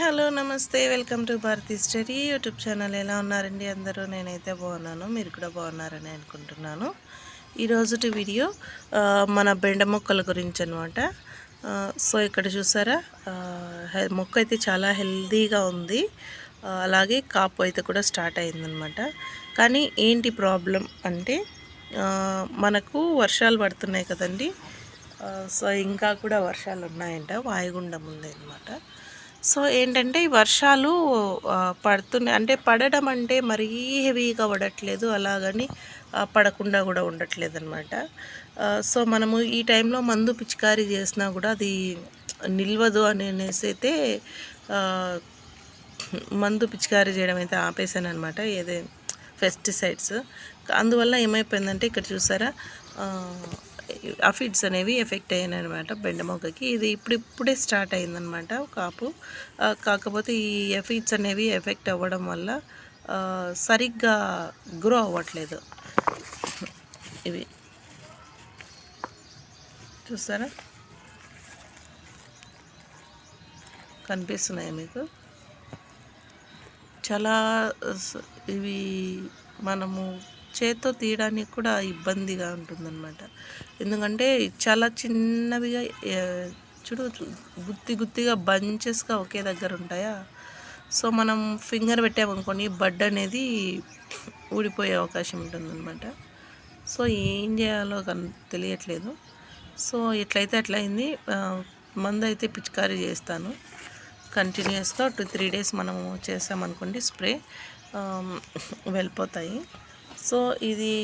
Hello నమస్తే. Welcome to Bharati study YouTube channel. ఎలా ఉన్నారండి అందరూ? నేనైతే బాగున్నాను. మీరు కూడా బాగున్నారని అనుకుంటున్నాను. ఈరోజుటి వీడియో మన బెండ మొక్కల గురించి అనమాట సో ఇక్కడ చూసారా? మొక్క అయితే చాలా హెల్దీగా ఉంది. అలాగే కాపు అయితే కూడా స్టార్ట్ అయిందనమాట కానీ ఏంటి ప్రాబ్లం అంటే మనకు వర్షాలు పడుతున్నాయి కదండి. సో ఇంకా కూడా వర్షాలు ఉన్నాయంట. వాయుగుండం ఉంది అనమాట సో ఏంటంటే ఈ వర్షాలు పడుతున్నాయి అంటే పడడం అంటే మరీ హెవీగా పడట్లేదు. అలాగని పడకుండా కూడా ఉండట్లేదు అనమాట సో మనము ఈ టైంలో మందు పిచికారీ చేసినా కూడా అది నిల్వదు అని అనేసి అయితే మందు పిచికారీ చేయడం అయితే ఆపేసాను అనమాట ఏదే పెస్టిసైడ్స్ అందువల్ల ఏమైపోయిందంటే ఇక్కడ చూసారా అఫిడ్స్ అనేవి ఎఫెక్ట్ అయ్యాయి అనమాట బెండ మొక్కకి ఇది ఇప్పుడిప్పుడే స్టార్ట్ అయిందనమాట కాపు. కాకపోతే ఈ ఎఫిడ్స్ అనేవి ఎఫెక్ట్ అవ్వడం వల్ల సరిగ్గా గ్రో అవ్వట్లేదు. ఇవి. చూస్తారా? కనిపిస్తున్నాయి మీకు? చాలా ఇవి మనము చేత్తో తీయడానికి కూడా ఇబ్బందిగా ఉంటుందన్నమాట. ఎందుకంటే చాలా చిన్నవిగా చూడు గుత్తి గుత్తిగా బంచెస్గా ఒకే దగ్గర ఉంటాయా? సో మనం ఫింగర్ పెట్టామనుకోండి బడ్ అనేది ఊడిపోయే అవకాశం ఉంటుందన్నమాట. సో ఏం చేయాలో కన్ తెలియట్లేదు. సో ఎట్లయితే అట్లయింది మందు అయితే పిచికారీ చేస్తాను. కంటిన్యూస్గా టూ త్రీ డేస్ మనము చేసామనుకోండి స్ప్రే వెళ్ళిపోతాయి. సో ఇది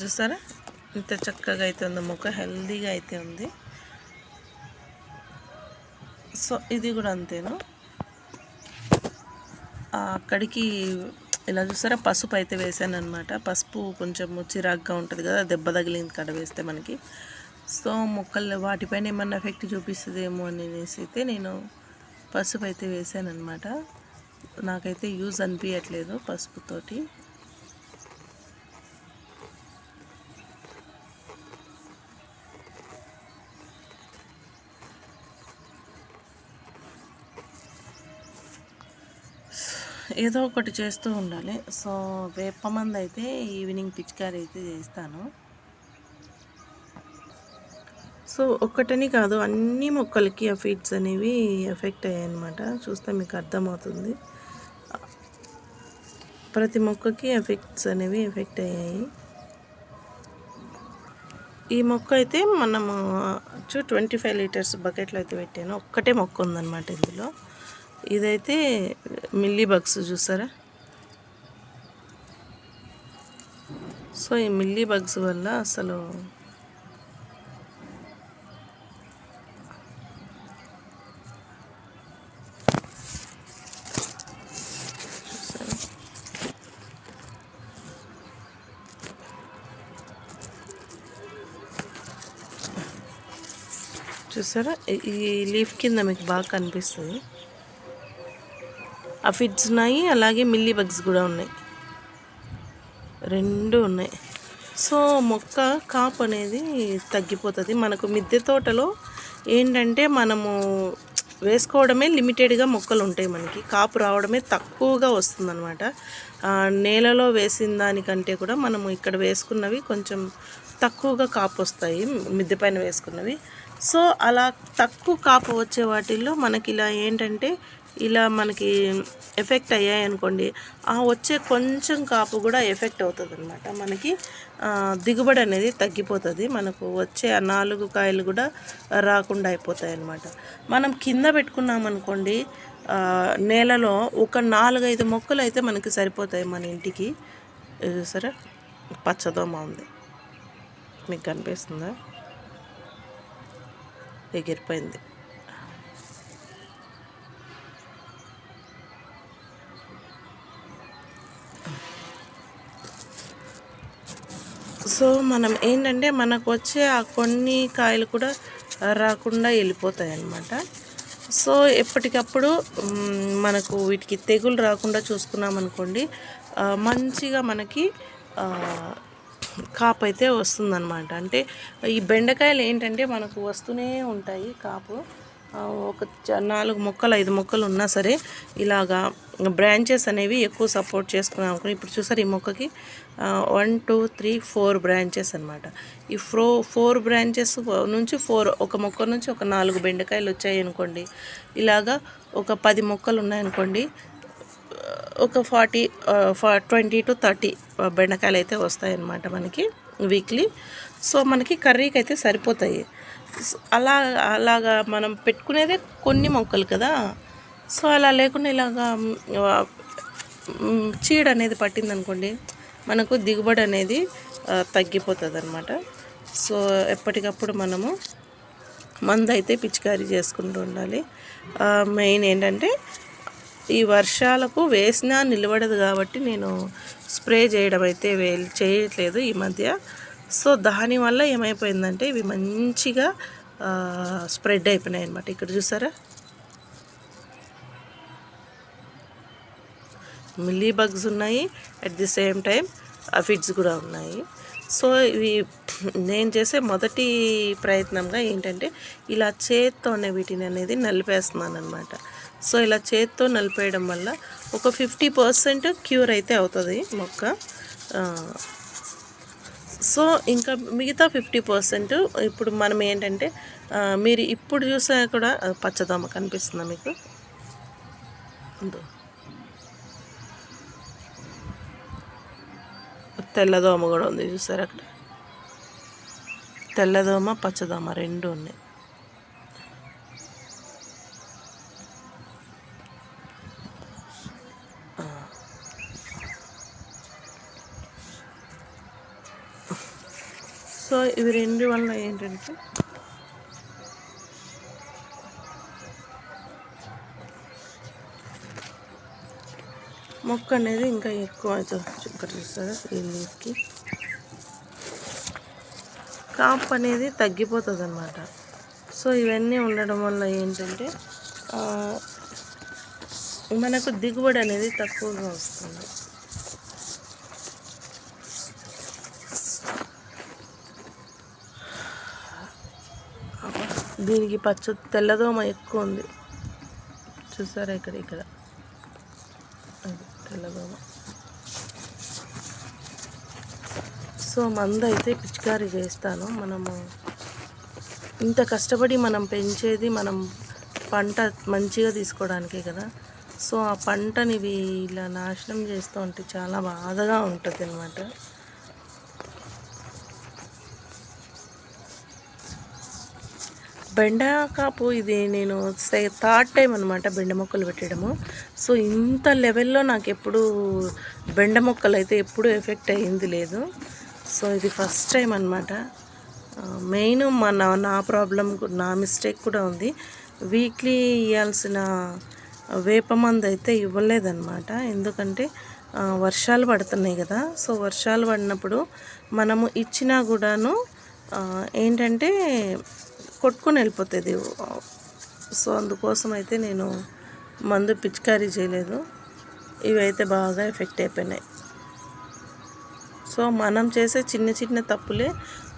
చూస్తారా? ఇంత చక్కగా అయితే ఉంది మొక్క హెల్దీగా అయితే ఉంది. సో ఇది కూడా అంతేను. అక్కడికి ఇలా చూసారా పసుపు అయితే వేసాను అనమాట పసుపు కొంచెం చిరాగ్గా ఉంటుంది కదా దెబ్బ తగిలింది కడ వేస్తే మనకి. సో మొక్కలు వాటిపైన ఏమన్నా ఎఫెక్ట్ చూపిస్తుందేమో అనేసి అయితే నేను పసుపు అయితే వేసాను అనమాట నాకైతే యూజ్ అనిపించట్లేదు పసుపుతోటి. ఏదో ఒకటి చేస్తూ ఉండాలి. సో వేపమంది అయితే ఈవినింగ్ పిచికారీ అయితే చేస్తాను. సో ఒక్కటని కాదు అన్ని మొక్కలకి ఆ ఫీడ్స్ అనేవి ఎఫెక్ట్ అయ్యాయి అనమాట చూస్తే మీకు అర్థమవుతుంది. ప్రతి మొక్కకి ఎఫెక్ట్స్ అనేవి ఎఫెక్ట్ అయ్యాయి. ఈ మొక్క అయితే మనము చూ ట్వంటీ ఫైవ్ లీటర్స్ బకెట్లో అయితే పెట్టాను. ఒక్కటే మొక్క ఉందన్నమాట ఇందులో. ఇదైతే మిల్లీ బగ్స్ చూసారా? సో ఈ మిల్లీ బగ్స్ వల్ల అసలు చూసారా? ఈ- లీఫ్ కింద మీకు బాగా కనిపిస్తుంది. అఫిడ్స్ ఉన్నాయి అలాగే మిల్లీ బగ్స్ కూడా ఉన్నాయి. రెండు ఉన్నాయి. సో మొక్క కాపు అనేది తగ్గిపోతుంది. మనకు మిద్దె తోటలో ఏంటంటే మనము వేసుకోవడమే లిమిటెడ్గా మొక్కలు ఉంటాయి మనకి. కాపు రావడమే తక్కువగా వస్తుందన్నమాట. నేలలో వేసిన దానికంటే కూడా మనము ఇక్కడ వేసుకున్నవి కొంచెం తక్కువగా కాపు వస్తాయి మిద్దె పైన వేసుకున్నవి. సో అలా తక్కువ కాపు వచ్చే వాటిల్లో మనకి ఇలా ఏంటంటే ఇలా మనకి ఎఫెక్ట్ అయ్యాయి అనుకోండి ఆ వచ్చే కొంచెం కాపు కూడా ఎఫెక్ట్ అవుతుంది అనమాట మనకి దిగుబడి అనేది తగ్గిపోతుంది. మనకు వచ్చే ఆ నాలుగు కాయలు కూడా రాకుండా అయిపోతాయి అన్నమాట మనం కింద పెట్టుకున్నామనుకోండి నేలలో ఒక నాలుగైదు మొక్కలు అయితే మనకి సరిపోతాయి మన ఇంటికి. సరే చూసారా? పచ్చదోమ ఉంది. మీకు కనిపిస్తుందా? ఎగిరిపోయింది. సో మనం ఏంటంటే మనకు వచ్చే ఆ కొన్ని కాయలు కూడా రాకుండా వెళ్ళిపోతాయి అన్నమాట సో ఎప్పటికప్పుడు మనకు వీటికి తెగులు రాకుండా చూసుకున్నాం అనుకోండి మంచిగా మనకి కాపు అయితే వస్తుందన్నమాట. అంటే ఈ బెండకాయలు ఏంటంటే మనకు వస్తూనే ఉంటాయి కాపు. ఒక చ- నాలుగు మొక్కలు ఐదు మొక్కలు ఉన్నా సరే ఇలాగా బ్రాంచెస్ అనేవి ఎక్కువ సపోర్ట్ చేసుకున్నాం అనుకుని ఇప్పుడు చూసారు ఈ మొక్కకి one two three four branches అనమాట ఈ ఫ్రో ఫోర్ బ్రాంచెస్ నుంచి ఫోర్ ఒక మొక్క నుంచి ఒక నాలుగు బెండకాయలు వచ్చాయి అనుకోండి ఇలాగా ఒక పది మొక్కలు ఉన్నాయనుకోండి ఒక ఫార్టీ ట్వంటీ టు థర్టీ బెండకాయలు అయితే వస్తాయన్నమాట మనకి వీక్లీ. సో మనకి కర్రీకి అయితే సరిపోతాయి అలా అలాగా మనం పెట్టుకునేదే కొన్ని మొక్కలు కదా. సో అలా లేకుండా ఇలాగా చీడ అనేది పట్టిందనుకోండి మనకు దిగుబడి అనేది తగ్గిపోతుంది అనమాట సో ఎప్పటికప్పుడు మనము మందు అయితే పిచికారీ చేసుకుంటూ ఉండాలి. మెయిన్ ఏంటంటే ఈ వర్షాలకు వేసినా నిలబడదు కాబట్టి నేను స్ప్రే చేయడం అయితే వే చేయట్లేదు ఈ మధ్య. సో దానివల్ల ఏమైపోయిందంటే ఇవి మంచిగా స్ప్రెడ్ అయిపోయినాయి అనమాట ఇక్కడ చూసారా? మిల్లీ బగ్స్ ఉన్నాయి. At the same time aphids కూడా ఉన్నాయి. సో ఇవి నేను చేసే మొదటి ప్రయత్నంగా ఏంటంటే ఇలా చేత్తోనే వీటిని అనేది నలిపేస్తున్నాను అనమాట సో ఇలా చేత్తో నలిపేయడం వల్ల ఒక ఫిఫ్టీ పర్సెంట్ క్యూర్ అయితే అవుతుంది మొక్క. సో ఇంకా మిగతా ఫిఫ్టీ పర్సెంట్ ఇప్పుడు మనం ఏంటంటే మీరు ఇప్పుడు చూసా కూడా పచ్చదోమ కనిపిస్తుందా మీకు? తెల్లదోమ కూడా ఉంది చూసారు అక్కడ? తెల్లదోమ పచ్చదోమ రెండు ఉన్నాయి. సో ఇవి రెండు వల్ల ఏంటంటే మొక్క అనేది ఇంకా ఎక్కువ ఇక్కడ చూస్తారా ఈ లీఫ్కి. కాపు అనేది తగ్గిపోతుంది అనమాట సో ఇవన్నీ ఉండడం వల్ల ఏంటంటే మనకు దిగుబడి అనేది తక్కువగా వస్తుంది. దీనికి పచ్చ తెల్లదోమ ఎక్కువ ఉంది. చూసారా ఇక్కడ ఇక్కడ. తెల్లదోమ. సో మంద అయితే పిచికారీ చేస్తాను. మనము ఇంత కష్టపడి మనం పెంచేది మనం పంట మంచిగా తీసుకోవడానికే కదా. సో ఆ పంటని ఇలా నాశనం చేస్తూ ఉంటే చాలా బాధగా ఉంటుంది అనమాట బెండకాపు ఇది నేను థర్డ్ టైం అనమాట బెండ మొక్కలు పెట్టడము. సో ఇంత లెవెల్లో నాకు ఎప్పుడు బెండ మొక్కలు అయితే ఎప్పుడు ఎఫెక్ట్ అయ్యింది లేదు. సో ఇది ఫస్ట్ టైం అనమాట మెయిన్ మా నా ప్రాబ్లం నా మిస్టేక్ కూడా ఉంది. వీక్లీ ఇవ్వాల్సిన వేపమంది అయితే ఇవ్వలేదన్నమాట. ఎందుకంటే వర్షాలు పడుతున్నాయి కదా. సో వర్షాలు పడినప్పుడు మనము ఇచ్చినా కూడాను ఏంటంటే కొట్టుకొని వెళ్ళిపోతుంది. సో అందుకోసం అయితే నేను మందు పిచికారీ చేయలేదు. ఇవైతే బాగా ఎఫెక్ట్ అయిపోయినాయి. సో మనం చేసే చిన్న చిన్న తప్పులే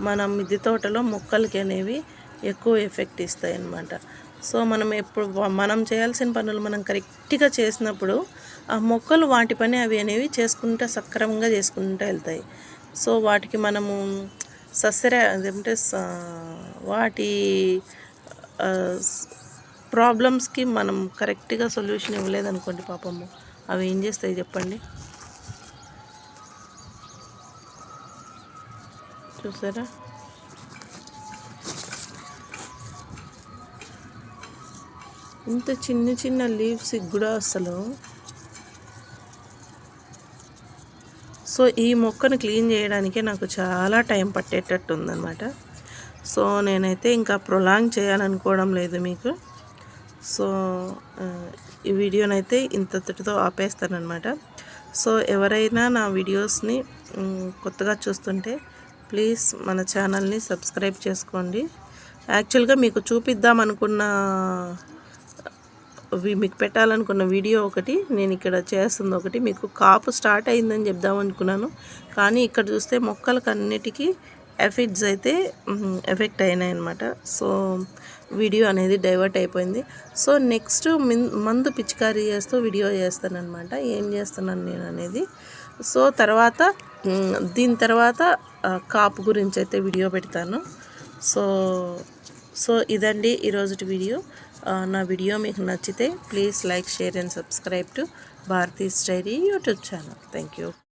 మన మిద్దె తోటలో మొక్కలకి అనేవి ఎక్కువ ఎఫెక్ట్ ఇస్తాయి అన్నమాట. సో మనం ఎప్పుడు మనం చేయాల్సిన పనులు మనం కరెక్ట్గా చేసినప్పుడు ఆ మొక్కలు వాటి పని అవి అనేవి చేసుకుంటా సక్రమంగా చేసుకుంటూ వెళ్తాయి. సో వాటికి మనము సస్యర అదేంటే వాటి ప్రాబ్లమ్స్కి మనం కరెక్ట్గా సొల్యూషన్ ఇవ్వలేదనుకోండి పాపము. అవి ఏం చేస్తాయి చెప్పండి? చూసారా? ఇంత చిన్న చిన్న లీవ్స్కి కూడా అసలు సో ఈ మొక్కను క్లీన్ చేయడానికే నాకు చాలా టైం పట్టేటట్టు ఉందన్నమాట సో నేనైతే ఇంకా ప్రొలాంగ్ చేయాలనుకోవడం లేదు మీకు. సో ఈ వీడియోనైతే ఇంతటితో ఆపేస్తానమాట సో ఎవరైనా నా వీడియోస్ని కొత్తగా చూస్తుంటే ప్లీజ్ మన ఛానల్ని సబ్స్క్రైబ్ చేసుకోండి. యాక్చువల్గా మీకు చూపిద్దాం అనుకున్న మీకు పెట్టాలనుకున్న వీడియో ఒకటి నేను ఇక్కడ చేస్తుంది ఒకటి. మీకు కాపు స్టార్ట్ అయిందని చెప్దాం అనుకున్నాను. కానీ ఇక్కడ చూస్తే మొక్కలకు అన్నిటికీ ఎఫెక్ట్స్ అయితే ఎఫెక్ట్ అయినాయి అనమాట సో వీడియో అనేది డైవర్ట్ అయిపోయింది. సో నెక్స్ట్ మందు పిచికారీ చేస్తూ వీడియో చేస్తానన్నమాట. ఏం చేస్తున్నాను నేను అనేది. సో తర్వాత దీని తర్వాత కాపు గురించి అయితే వీడియో పెడతాను. సో సో ఇదండి ఈరోజుటి వీడియో. నా వీడియో మీకు నచ్చితే please like share and subscribe to Bharati study YouTube channel. Thank you